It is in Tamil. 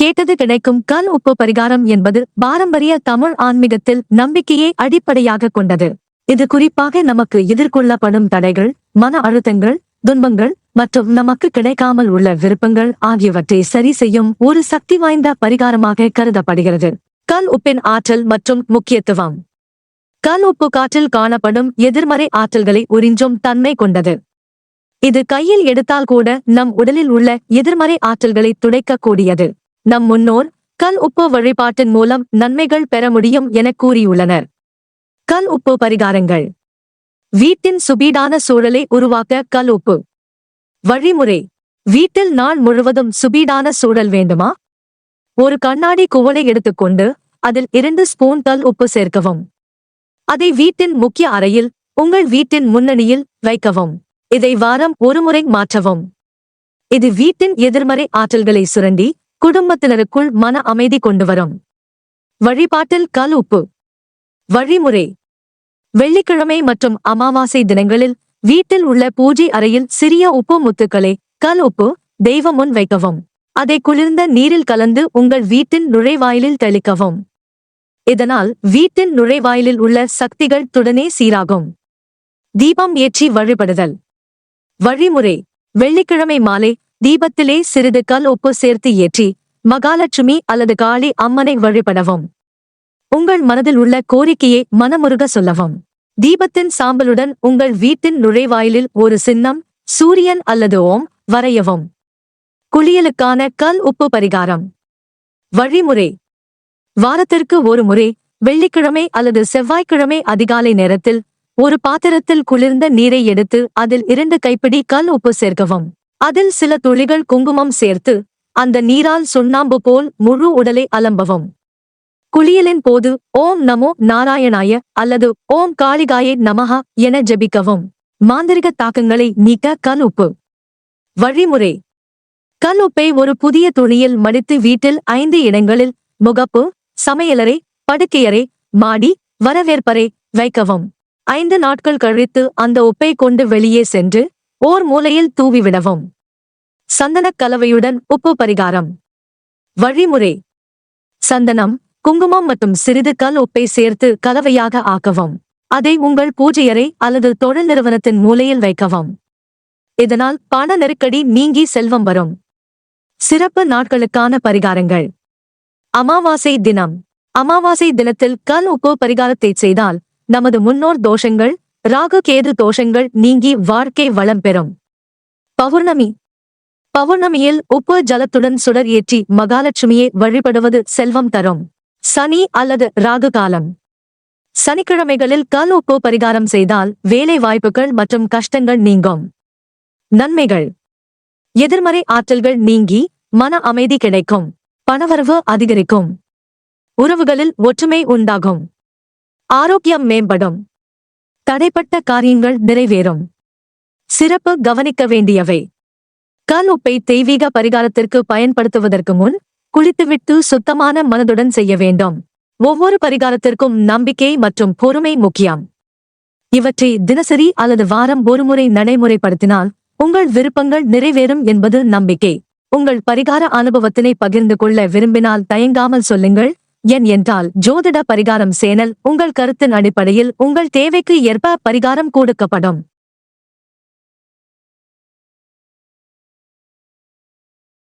கேட்டது கிடைக்கும் கல் உப்பு பரிகாரம் என்பது பாரம்பரிய தமிழ் ஆன்மீகத்தில் நம்பிக்கையை அடிப்படையாக கொண்டது. இது குறிப்பாக நமக்கு எதிர்கொள்ளப்படும் தடைகள் மன அழுத்தங்கள் துன்பங்கள் மற்றும் நமக்கு கிடைக்காமல் உள்ள விருப்பங்கள் ஆகியவற்றை சரி செய்யும் ஒரு சக்தி வாய்ந்த பரிகாரமாக கருதப்படுகிறது. கல் உப்பின் ஆற்றல் மற்றும் முக்கியத்துவம். கல் உப்பு காற்றில் காணப்படும் எதிர்மறை ஆற்றல்களை உறிஞ்சும் தன்மை கொண்டது. இது கையில் எடுத்தால் கூட நம் உடலில் உள்ள எதிர்மறை ஆற்றல்களை துடைக்கக்கூடியது. நம் முன்னோர் கல் உப்பு வழிபாட்டின் மூலம் நன்மைகள் பெற முடியும் என கூறியுள்ளனர். கல் உப்பு பரிகாரங்கள். வீட்டின் சுபீடான சூழலை உருவாக்க கல் உப்பு. வழிமுறை. வீட்டில் நாள் முழுவதும் சுபீடான சூழல் வேண்டுமா? ஒரு கண்ணாடி குவளை எடுத்துக்கொண்டு அதில் இரண்டு ஸ்பூன் கல் உப்பு சேர்க்கவும். அதை வீட்டின் முக்கிய அறையில் உங்கள் வீட்டின் முன்னணியில் வைக்கவும். இதை வாரம் ஒருமுறை மாற்றவும். இது வீட்டின் எதிர்மறை ஆற்றல்களை சுரண்டி குடும்பத்தினருக்குள் மன அமைதி கொண்டு வரும். வழிபாட்டில் கல் உப்பு. வழிமுறை. வெள்ளிக்கிழமை மற்றும் அமாவாசை தினங்களில் வீட்டில் உள்ள பூஜை அறையில் சிறிய உப்பு முத்துக்களை கல் உப்பு தெய்வம் முன் வைக்கவும். அதை குளிர்ந்த நீரில் கலந்து உங்கள் வீட்டின் நுழைவாயிலில் தெளிக்கவும். இதனால் வீட்டின் நுழைவாயிலில் உள்ள சக்திகள் துடனே சீராகும். தீபம் ஏற்றி வழிபடுதல். வழிமுறை. வெள்ளிக்கிழமை மாலை தீபத்திலே சிறிது கல் உப்பு சேர்த்து ஏற்றி மகாலட்சுமி அல்லது காளி அம்மனை வழிபடவும். உங்கள் மனதில் உள்ள கோரிக்கையை மனமுருக சொல்லவும். தீபத்தின் சாம்பலுடன் உங்கள் வீட்டின் நுழைவாயிலில் ஒரு சின்னம் சூரியன் அல்லது ஓம் வரையவும். குளியலுக்கான கல் உப்பு பரிகாரம். வழிமுறை. வாரத்திற்கு ஒரு முறை வெள்ளிக்கிழமை அல்லது செவ்வாய்க்கிழமை அதிகாலை நேரத்தில் ஒரு பாத்திரத்தில் குளிர்ந்த நீரை எடுத்து அதில் இரண்டு கைப்பிடி கல் உப்பு சேர்க்கவும். அதில் சில துளிகள் குங்குமம் சேர்த்து அந்த நீரால் சுண்ணாம்பு போல் முழு உடலை அலம்பவும். குளியலின் போது ஓம் நமோ நாராயணாய அல்லது ஓம் காளிகாயே நமஹா என ஜெபிக்கவும். மாந்திரிக தாக்கங்களை நீக்க கல் உப்பு. வழிமுறை. கல் உப்பை ஒரு புதிய துணியில் மடித்து வீட்டில் ஐந்து இடங்களில் முகப்பு சமையலறை படுக்கையறை மாடி வரவேற்பறை வைக்கவும். ஐந்து நாட்கள் கழித்து அந்த உப்பை கொண்டு வெளியே சென்று ஓர் மூலையில் தூவிவிடவும் சந்தனக் கலவையுடன் உப்பு பரிகாரம். வழிமுறை. சந்தனம் குங்குமம் மற்றும் சிறிது கல் உப்பை சேர்த்து கலவையாக ஆக்கவும். அதை உங்கள் பூஜையறை அல்லது தொழில் நிறுவனத்தின் மூலையில் வைக்கவும். இதனால் பண நெருக்கடி நீங்கி செல்வம் வரும். சிறப்பு நாட்களுக்கான பரிகாரங்கள். அமாவாசை தினம். அமாவாசை தினத்தில் கல் உப்பு பரிகாரத்தை செய்தால் நமது முன்னோர் தோஷங்கள் ராகு கேது தோஷங்கள் நீங்கி வாழ்க்கை வளம் பெறும். பௌர்ணமி. பௌர்ணமியில் உப்பு ஜலத்துடன் சுடர் ஏற்றி மகாலட்சுமியை வழிபடுவது செல்வம் தரும். சனி அல்லது ராகு காலம். சனிக்கிழமைகளில் கல் உப்பு பரிகாரம் செய்தால் வேலை வாய்ப்புகள் மற்றும் கஷ்டங்கள் நீங்கும். நன்மைகள். எதிர்மறை ஆற்றல்கள் நீங்கி மன அமைதி கிடைக்கும். பணவரவு அதிகரிக்கும். உறவுகளில் ஒற்றுமை உண்டாகும். ஆரோக்கியம் மேம்படும். தடைப்பட்ட காரியங்கள் நிறைவேறும். சிறப்பு கவனிக்க வேண்டியவை. கல் உப்பை தெய்வீக பரிகாரத்திற்கு பயன்படுத்துவதற்கு முன் குளித்துவிட்டு சுத்தமான மனதுடன் செய்ய வேண்டும். ஒவ்வொரு பரிகாரத்திற்கும் நம்பிக்கை மற்றும் பொறுமை முக்கியம். இவற்றை தினசரி அல்லது வாரம் ஒருமுறை நடைமுறைப்படுத்தினால் உங்கள் விருப்பங்கள் நிறைவேறும் என்பது நம்பிக்கை. உங்கள் பரிகார அனுபவத்தினை பகிர்ந்து கொள்ள விரும்பினால் தயங்காமல் சொல்லுங்கள். என் என்றால் ஜோதிட பரிகாரம் சேனல் உங்கள் கருத்தின் அடிப்படையில் உங்கள் தேவைக்கு ஏற்ப பரிகாரம் கொடுக்கப்படும்.